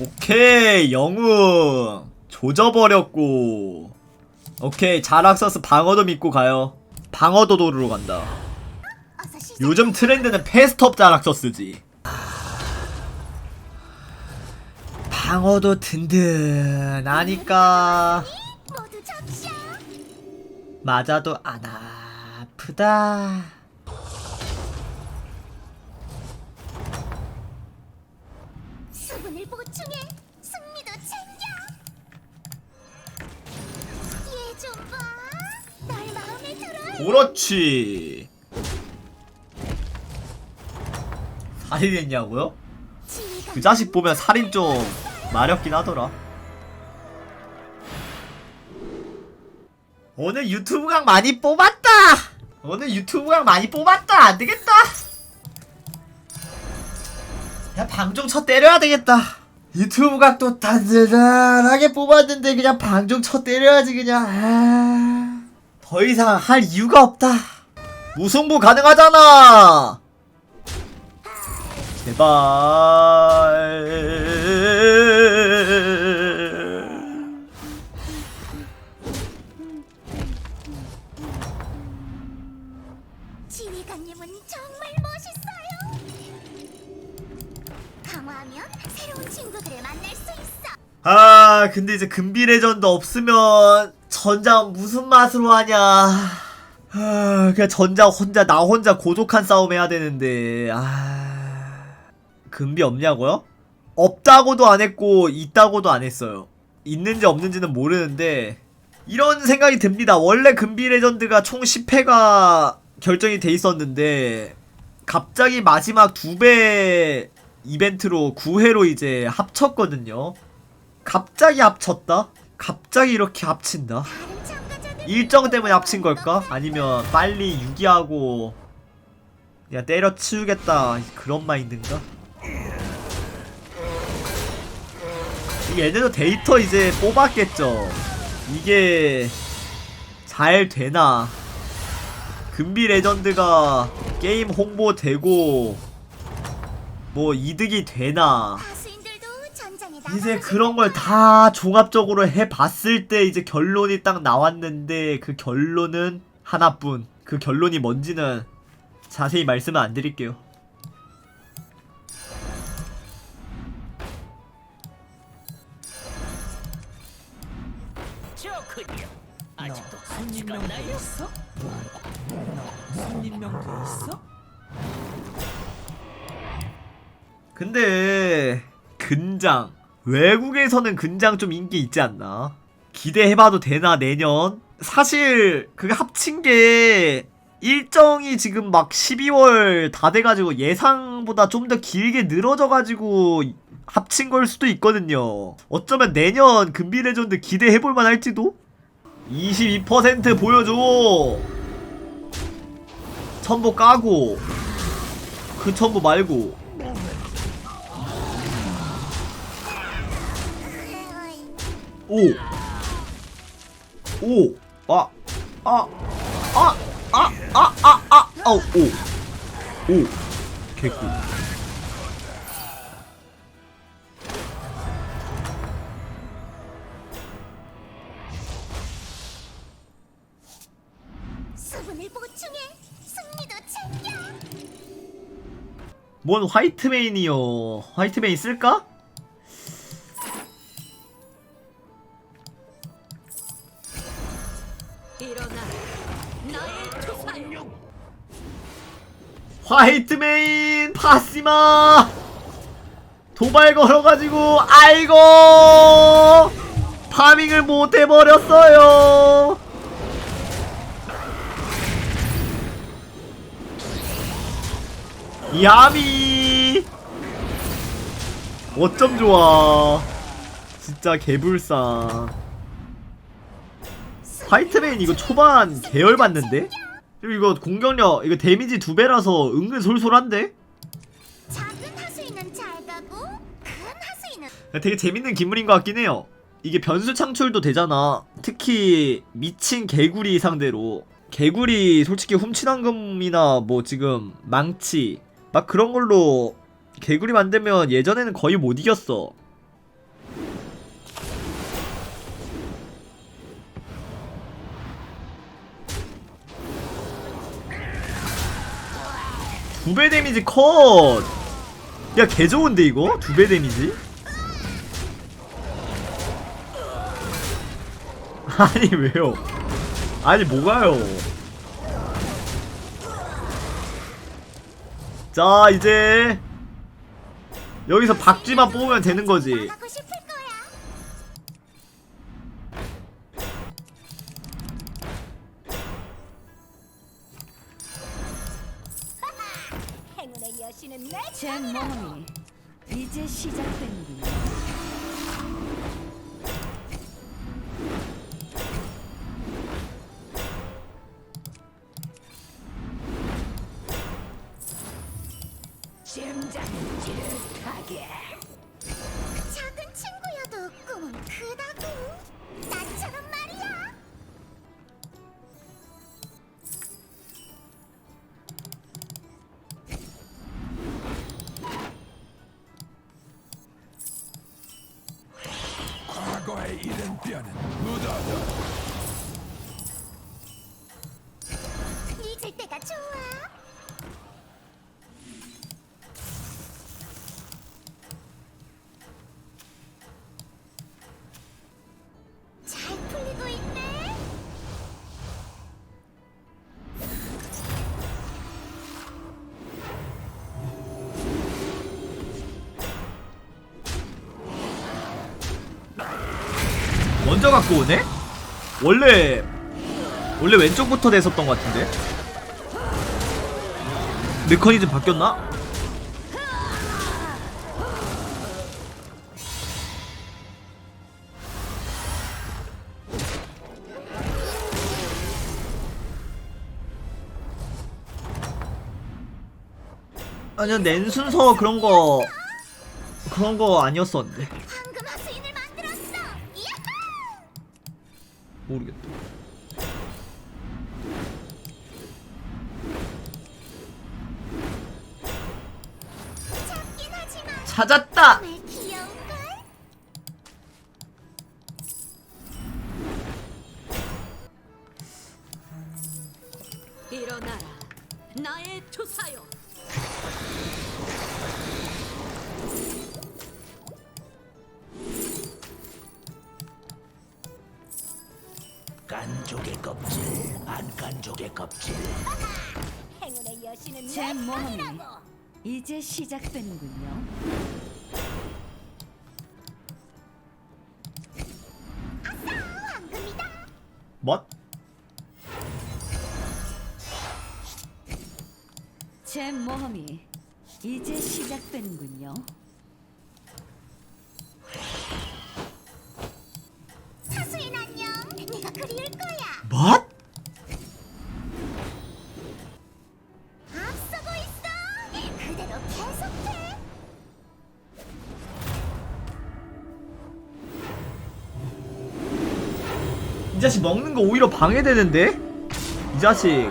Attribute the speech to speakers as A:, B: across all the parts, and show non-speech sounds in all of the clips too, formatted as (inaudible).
A: 오케이 영웅. 조져버렸고. 오케이 자락서스 방어도 믿고 가요. 방어도 도루로 간다. 요즘 트렌드는 패스트업 자락서스지. 방어도 든든하니까. 맞아도 안 아프다
B: 보충해. 승리도 챙겨. 얘 좀 봐. 날 마음에 들어.
A: 그렇지 살인했냐고요? 그 자식 보면 살인 좀 마렵긴 하더라. 오늘 유튜브 강 많이 뽑았다. 오늘 유튜브 강 많이 뽑았다. 안 되겠다. 야 방종 쳐 때려야 되겠다. 유튜브 각도 단단하게 뽑았는데 그냥 방종 쳐 때려야지 그냥. 아, 더 이상 할 이유가 없다. 무승부 가능하잖아. 제발. 아, 근데 이제 금비 레전드 없으면 전장 무슨 맛으로 하냐. 아, 그냥 전장 혼자 나 혼자 고독한 싸움 해야 되는데. 아. 금비 없냐고요? 없다고도 안 했고 있다고도 안 했어요. 있는지 없는지는 모르는데 이런 생각이 듭니다. 원래 금비 레전드가 총 10회가 결정이 돼 있었는데 갑자기 마지막 두 배 이벤트로 9회로 이제 합쳤거든요. 갑자기 합쳤다? 갑자기 이렇게 합친다? 일정 때문에 합친 걸까? 아니면 빨리 유기하고 그냥 때려치우겠다 그런 마인드인가? 얘네도 데이터 이제 뽑았겠죠 이게 잘 되나 금비 레전드가 게임 홍보되고 뭐 이득이 되나 이제 그런 걸 다 종합적으로 해봤을 때 이제 결론이 딱 나왔는데 그 결론은 하나뿐. 그 결론이 뭔지는 자세히 말씀은 안 드릴게요.
C: 좋군요. 아직도
D: 너
C: 한치가
D: 손님명 돼
C: 나요?
D: 있어? 너 손님명 돼 있어?
A: 근데 근장 외국에서는 근장 좀 인기 있지 않나? 기대해봐도 되나 내년? 사실 그게 합친 게 일정이 지금 막 12월 다 돼가지고 예상보다 좀 더 길게 늘어져가지고 합친 걸 수도 있거든요. 어쩌면 내년 금비 레전드 기대해볼만 할지도? 22% 보여줘. 첨보 까고 그 첨보 말고 오. 오. 아. 아. 아. 아. 아. 아. 아. 어, 오. 오. 개꿀.
B: 수분을 보충해. 승리도 챙겨.
A: 뭔 화이트메인이요. 화이트메인 쓸까? 화이트메인 파시마. 도발 걸어가지고 아이고! 파밍을 못 해버렸어요. 야미! 어쩜 좋아. 진짜 개불쌍. 화이트메인 이거 초반 계열 받는데? 그리고 이거 공격력 이거 데미지 두 배라서 은근 솔솔한데?
B: 작은 하수인은 잘 가고 큰 하수인은
A: 되게 재밌는 기물인 것 같긴 해요. 이게 변수 창출도 되잖아. 특히 미친 개구리 상대로. 개구리 솔직히 훔치당금이나 뭐 지금 망치 막 그런 걸로 개구리 만들면 예전에는 거의 못 이겼어. 두 배 데미지 컷! 야, 개 좋은데, 이거? 두 배 데미지? (laughs) 아니, 왜요? 아니, 뭐가요? 자, 이제. 여기서 박쥐만 뽑으면 되는 거지.
C: 심장이 지르하게
A: 먼저 갖고 오네? 원래 원래 왼쪽부터 됐었던 것 같은데 메커니즘 바뀌었나? 아니요 낸 순서 그런 거 그런 거 아니었었는데 모르겠다. 찾았다.
E: 껍질 안 깐족의 껍질
B: 행운의 여신은
C: 제
B: 내
C: 몸이
B: 편이라고.
C: 이제 시작되는군요.
B: 황금이다.
A: 뭐?
C: 제 모험이 이제 시작되는군요.
A: 자식 먹는 거 오히려 방해되는데? 이 자식.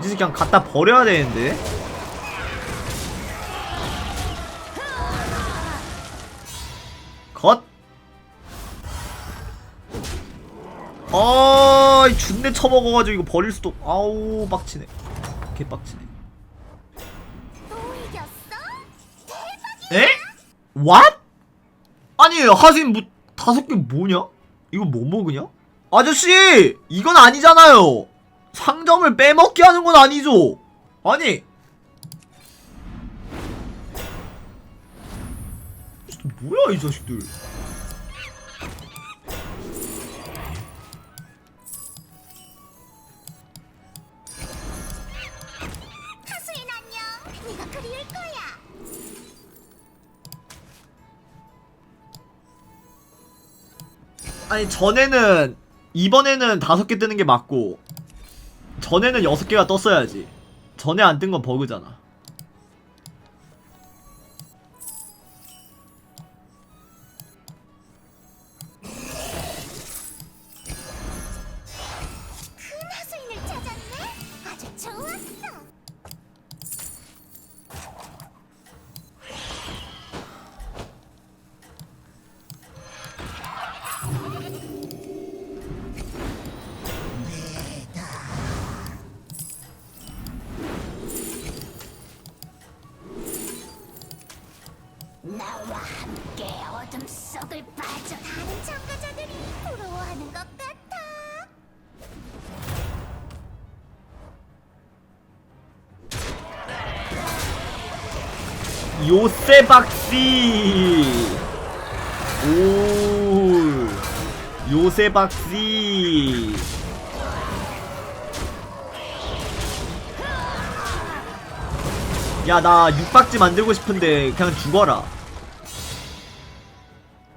A: 이 자식 그냥 갖다 버려야 되는데? 컷! 아, 이 준내 처먹어가지고 이거 버릴 수도, 아우, 빡치네. 개빡치네. What? 아니 하수인 뭐 다섯 개 뭐냐? 이거 뭐 먹으냐? 아저씨 이건 아니잖아요 상점을 빼먹게 하는 건 아니죠 아니 뭐야 이 자식들 아니 전에는 이번에는 다섯 개 뜨는 게 맞고 전에는 여섯 개가 떴어야지. 전에 안 뜬 건 버그잖아 요세박씨. 오 요세박씨. 야 나 육박지 만들고 싶은데 그냥 죽어라.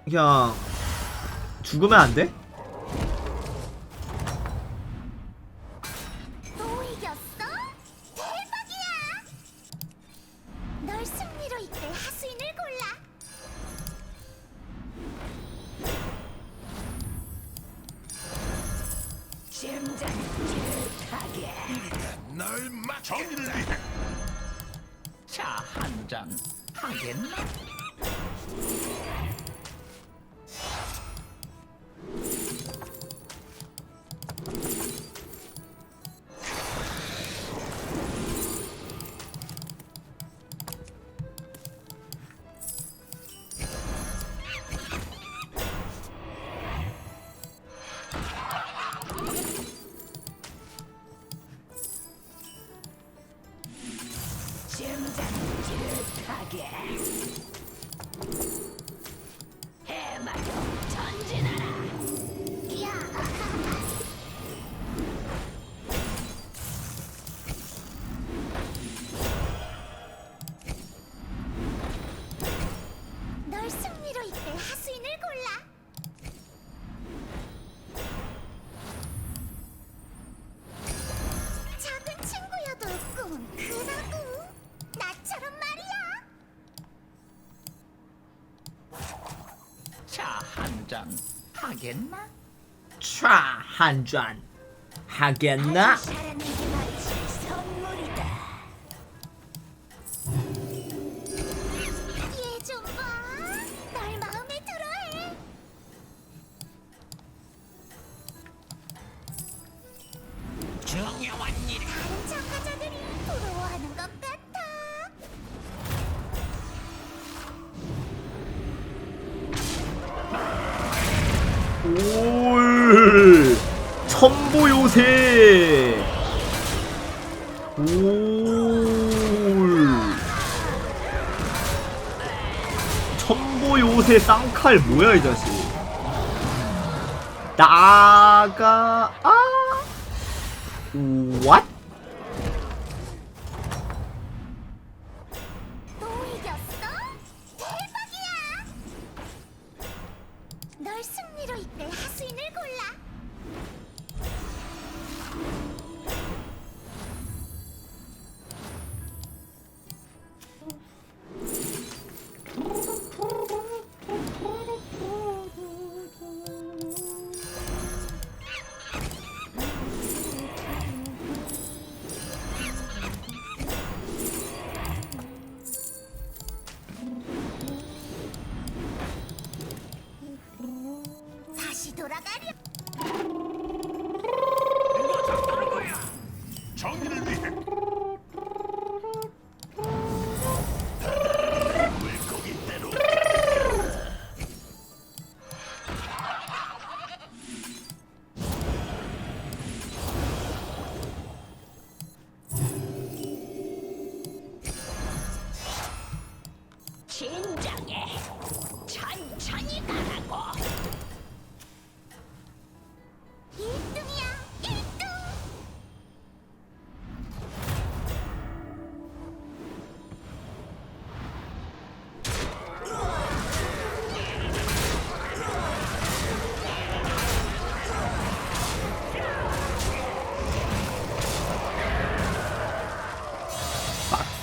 A: 그냥 죽으면 안 돼?
B: 널
E: 막. 정의를.
F: 차한잔 하겠나?
C: 가게.
F: 하겠나?
A: 촤한잔 하겠나?
B: 사람에게 바칠
A: 첨보 요새 쌍칼 뭐야 이 자식 나가 아 왓?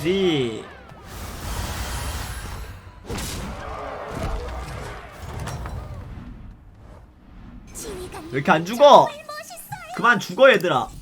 B: 지휘관님
A: 왜 이렇게 안 죽어? 그만 죽어 얘들아 아!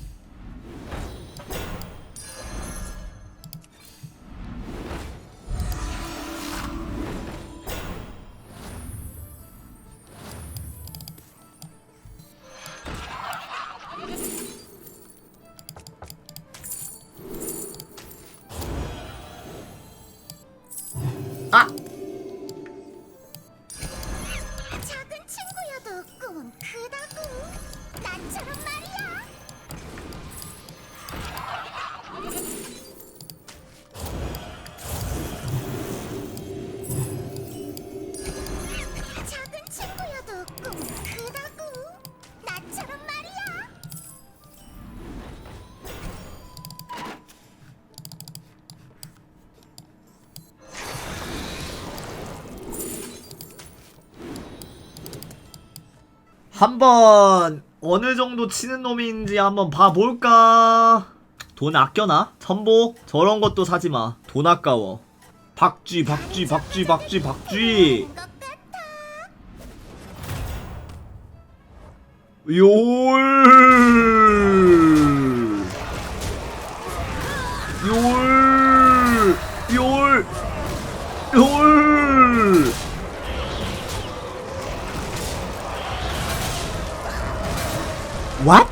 A: 한번 어느 정도 치는 놈인지 한번 봐볼까? 돈 아껴나? 천보? 저런 것도 사지 마. 돈 아까워. 박쥐, 박쥐, 박쥐, 박쥐, 박쥐. 요. What?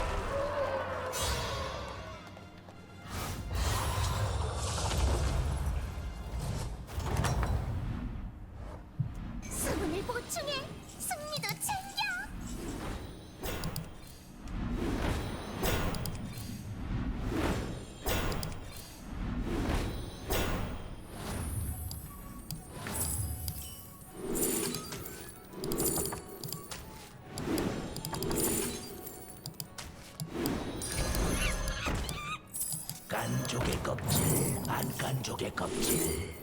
E: 깐족의 껍질.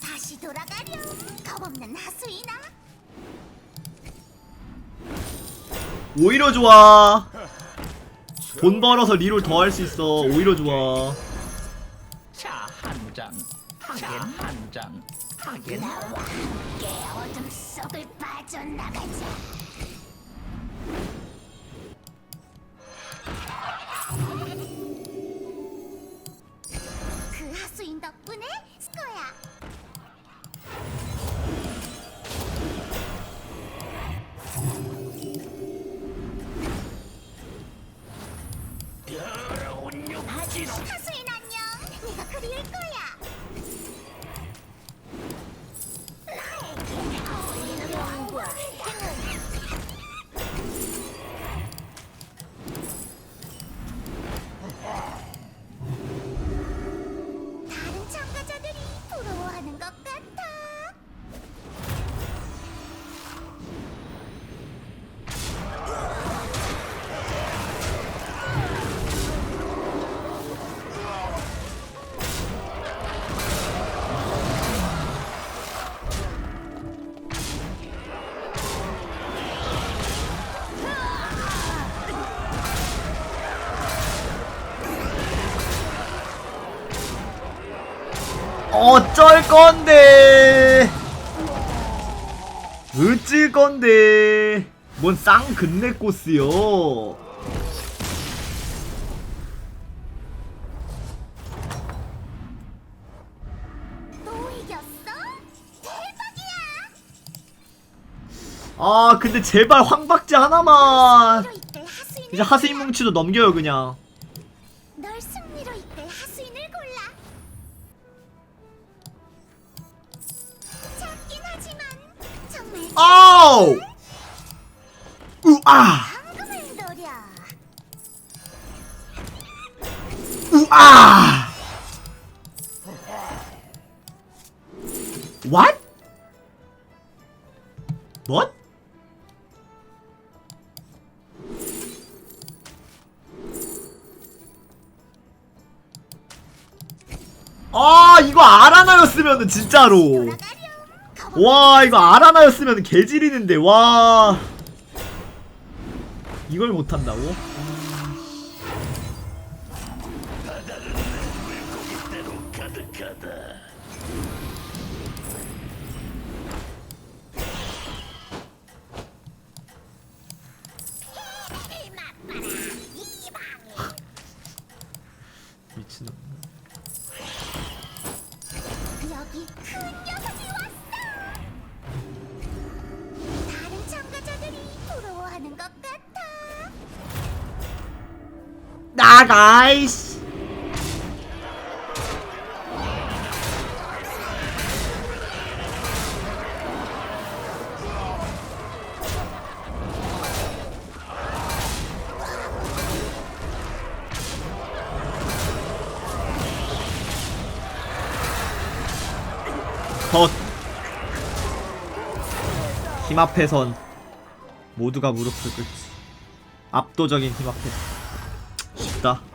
B: 다시 돌아가렴. 겁없는 하수이나.
A: 오히려 좋아. 돈 벌어서 리롤 더 할 수 있어. 오히려 좋아.
F: 자, 한 잔. 하겠나? 한 잔.
B: 나와 함께 어둠 속을 빠져나가자.
A: 어쩔 건데? 어쩔 건데? 뭔?
B: 또 이겼어? 대박이야!
A: 아 근데 제발 황박지 하나만 이제 하수인
B: 골라.
A: 뭉치도 넘겨요 그냥 아우 우아. 우아 What? What? 아 이거 아라나였으면은 진짜로 와 이거 아라나였으면 개지리는데 와 이걸 못한다고? 나가 이씨 덧. 힘 앞에선 모두가 무릎을 꿇지. 압도적인 힘 앞에서. 쉽다.